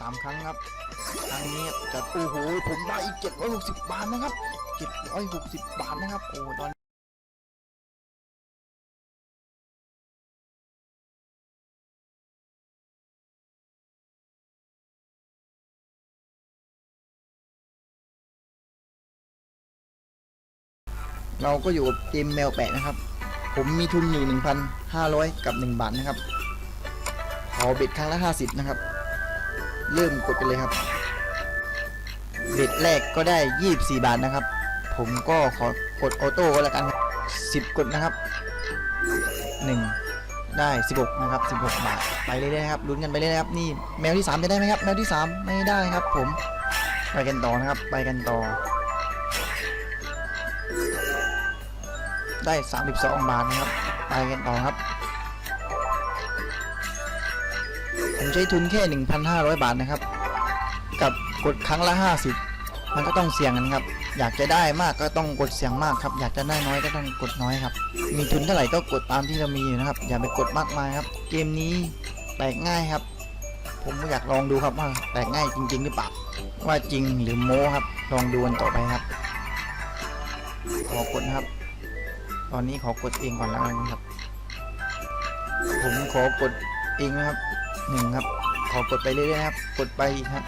สามครั้งครับ ครั้งนี้จะโอ้โหผมได้อีกเจ็ดร้อยหกสิบบาทนะครับเจ็ดร้อยหกสิบบาทนะครับ โอ้ตอนเราก็อยู่กับเกมแมวแปะนะครับ ผมมีทุนอยู่ 1,500 กับ 1 บาทนะครับ ขอเบ็ดครั้งละ 50 นะครับ เริ่มกดกันเลยครับเบ็ดแรกก็ได้ 24 บาทนะครับ ผมก็ขอกดออโต้ก็แล้วกันครับ10กดนะครับ 1 ได้ 16 นะครับ 16 บาท ไปเรื่อยๆครับลุ้นกันไปเรื่อยๆครับนี่แมวที่ 3 จะได้ไหมครับ แมวที่ 3 ไม่ได้ครับ ผมไปกันต่อนะครับ ไปกันต่อ ได้ 32 บาทนะครับ ไปกันต่อครับ ผมใช้ทุนแค่ 1,500 บาทนะครับ กับกดครั้งละ 50 มันก็ต้องเสี่ยงกันครับ อยากจะได้มากก็ต้องกดเสี่ยงมากครับ อยากจะได้น้อยก็ต้องกดน้อยครับ มีทุนเท่าไหร่ก็กดตามที่เรามีอยู่นะครับ อย่าไปกดมากมายครับ เกมนี้แตกง่ายครับ ผมก็อยากลองดูครับว่าแตกง่ายจริง ๆ หรือเปล่า ว่าจริงหรือโม้ครับ ลองดูกันต่อไปครับ ขอกดนะครับ ตอนนี้ขอกดเองก่อนแล้วกันครับ ผมขอกดเองนะครับ หนึ่งครับ ขอกดไปเรื่อยๆครับ กดไปครับ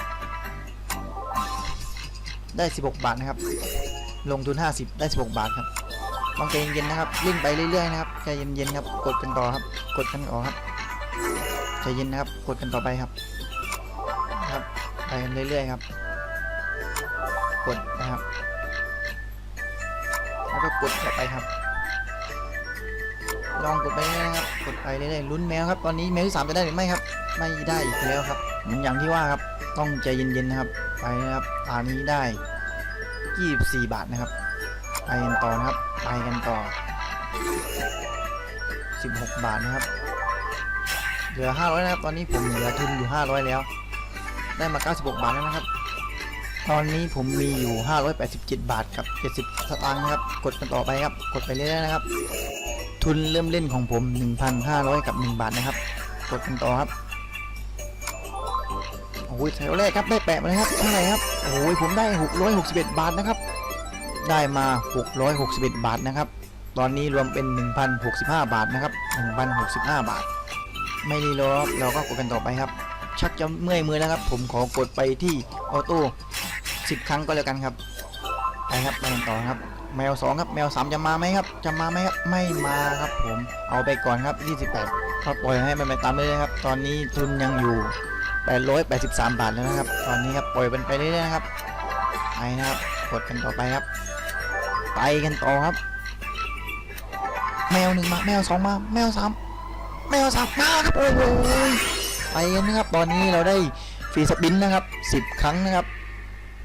ได้ 16 บาทนะครับ ลงทุน 50 ได้ 16 บาทครับต้องใจเย็นๆนะครับเล่นไปเรื่อยๆนะครับใจเย็นๆครับ กดกันต่อครับ กดกันต่อครับใจเย็นนะครับ กดกันต่อไปครับ ครับไปกันเรื่อยๆครับ กดนะครับ แล้วก็กดต่อไปครับลองกดไปเรื่อยๆครับ กดไปเรื่อยๆลุ้นแมวครับ ตอนนี้แมวที่สามจะได้หรือไม่ครับ ไม่ได้อีกแล้วครับเหมือนอย่างที่ว่าครับต้องใจเย็นๆนะครับ ไปนะครับตอนนี้ได้24บาทนะครับ ไปกันต่อนะครับ ไปกันต่อ 16 บาทนะครับ เหลือ 500นะครับ ตอนนี้ผมเหลือทุนอยู่ 500 แล้ว ได้มา 96 บาทแล้วนะครับ ตอนนี้ผมมีอยู่ 587 บาทกับ 70 สตางค์นะครับ กดกันต่อไปครับ กดไปเรื่อยๆนะครับ ทุนเริ่มเล่นของผม 1,500 กับ 1 บาทนะครับ กดกันต่อครับ โอ้ยแถวแรกครับได้แปะมาครับเท่าไหร่ครับโอ้ยผมได้ 661 บาทนะครับ ได้มา 661 บาทนะครับ ตอนนี้รวมเป็น 1,065 บาทนะครับ 1,065 บาท ไม่รีรอครับเราก็กดกันต่อไปครับ ชักจะเมื่อยมือแล้วครับ ผมขอกดไปที่ออโต้10 ครั้งก็แล้วกันครับไปครับไปกันต่อครับ แมวสองครับแมวสามจะมาไหมครับ จะมาไหมครับไม่มาครับผมเอาไปก่อนครับ 28ก็ปล่อยให้มันไปตามเลยครับ ตอนนี้ทุนยังอยู่ 883 บาทแล้วนะครับ ตอนนี้ครับปล่อยมันไปเรื่อยๆนะครับ ไปนะครับ กดกันต่อไปครับ ไปกันต่อครับ แมวหนึ่งมา แมวสองมา แมวสามแมวสามมาครับ โอ้โห ไปกันนะครับ ตอนนี้เราได้ฟรีสปินนะครับ 10 ครั้งนะครับ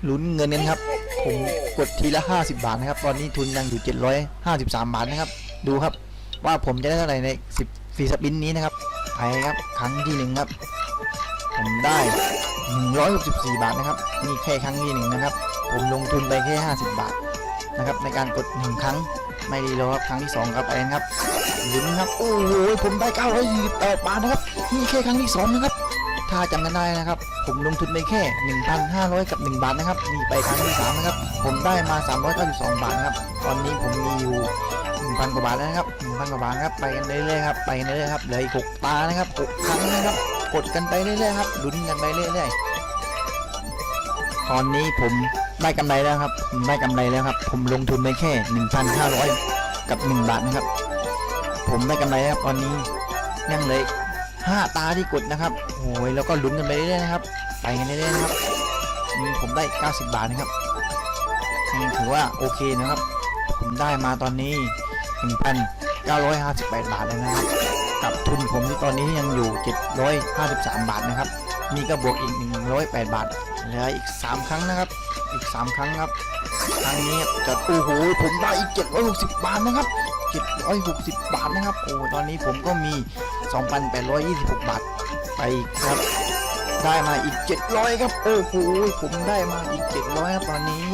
ลุ้นเงินกันครับ ผมกดทีละ 50 บาทนะครับ ตอนนี้ทุนยังอยู่ 753 บาทนะครับ ดูครับ ว่าผมจะได้เท่าไหร่ใน 10ฟรีสปินนี้นะครับ ไปครับ ครั้งที่หนึ่งครับ ผมได้ 164 บาทนะครับนี่แค่ครั้งที่หนึ่งนะครับ ผมลงทุนไปแค่ 50 บาทนะครับในการกดหนึ่งครั้งไม่ดีแล้วครับครั้งที่สองครับไปกันครับลุ้นครับโอ้โหผมได้928บาทนะครับนี่แค่ครั้งที่สองนะครับ ถ้าจำกันได้นะครับ ผมลงทุนไปแค่ 1,500 กับ 1 บาทนะครับนี่ไปครั้งที่ 3 นะครับ ผมได้มา392บาทนะครับตอนนี้ผมมีอยู่1,000กว่าบาทแล้วนะครับ1,000กว่าบาทครับไปกันเรื่อยๆครับไปกันเรื่อยๆครับเหลืออีก6ตานะครับ6ครั้งนะครับ กดกันไปเรื่อยๆครับลุ้นกันไปเรื่อยๆตอนนี้ผมได้กำไรแล้วครับได้กำไรแล้วครับ ผมลงทุนไปแค่ 1,500 กับ 1 บาทนะครับ ผมได้กำไรแล้วครับตอนนี้ยังเลยห้าตาที่กดนะครับโอ้ยแล้วก็ลุ้นกันไปเรื่อยๆนะครับ ไปกันเรื่อยๆนะครับนี่ผมได้ 90 บาทนะครับนี่ถือว่าโอเคนะครับ ผมได้มาตอนนี้ 1,958 บาทแล้วนะครับ กับทุนผมที่ตอนนี้ยังอยู่ 753 บาทนะครับ นี่ก็บวกอีก 108 บาทเหลืออีก 3 ครั้งนะครับ อีก 3 ครั้งครับ ครั้งนี้จะโอ้โหผมได้อีก 760 บาทนะครับ 760 บาทนะครับ โอ้ตอนนี้ผมก็มี 2,826 บาทไปครับ ได้มาอีก 700 ครับ โอ้โหผมได้มาอีก 700 ครับตอนนี้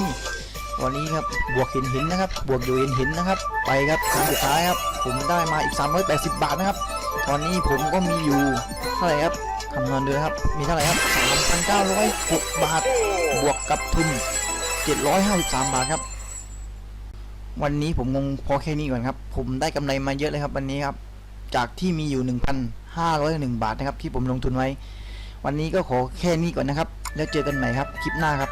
ตอนนี้ครับบวกเห็นเห็นนะครับ บวกอยู่เห็นเห็นนะครับ ไปครับครั้งสุดท้ายครับ ผมได้มาอีก 380 บาทนะครับ ตอนนี้ผมก็มีอยู่เท่าไหร่ครับคำนวณดูนะครับ มีเท่าไหร่ครับ3,906บาท บวกกับทุน 753 บาทครับ วันนี้ผมงงพอแค่นี้ก่อนครับ ผมได้กำไรมาเยอะเลยครับวันนี้ครับ จากที่มีอยู่ 1,501 บาทนะครับ ที่ผมลงทุนไว้ วันนี้ก็ขอแค่นี้ก่อนนะครับ แล้วเจอกันใหม่ครับ คลิปหน้าครับ